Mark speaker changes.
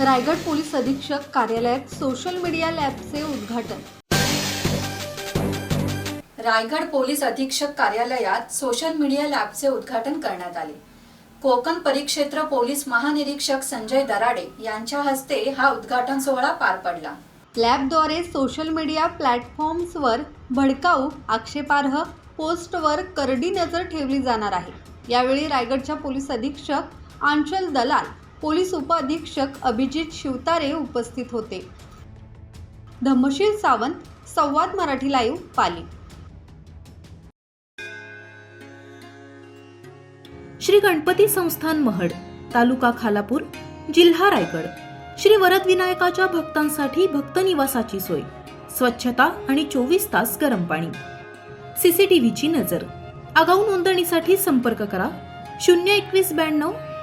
Speaker 1: Raigad police अधीक्षक कार्यालयात social media लॅबचे उद्घाटन.
Speaker 2: रायगड पोलीस अधीक्षक कार्यालयात सोशल मीडिया लॅबचे उद्घाटन करण्यात आले. कोकण परिक्षेत्र पोलीस महानिरीक्षक संजय दराडे यांच्या हस्ते हा उद्घाटन सोहळा पार पडला.
Speaker 1: लॅबद्वारे सोशल मीडिया प्लॅटफॉर्म्सवर भडकाऊ आक्षेपार्ह पोस्टवर करडी नजर ठेवली जाणार आहे. यावेळी रायगडच्या पोलीस अधीक्षक आंचल दलाल पोलीस उपअधीक्षक अभिजित शिवतारे उपस्थित होते. धम्मशील सावंत संवाद मराठी लाईव्ह पाली.
Speaker 3: श्री गणपती संस्थान महड तालुका खालापूर जिल्हा रायगड. श्री वरद विनायकाच्या भक्तांसाठी भक्त निवासाची सोय स्वच्छता आणि चोवीस तास गरम पाणी. सीसीटीव्हीची नजर. आगाऊ नोंदणीसाठी संपर्क करा शून्य एकवीस ब्याण्णव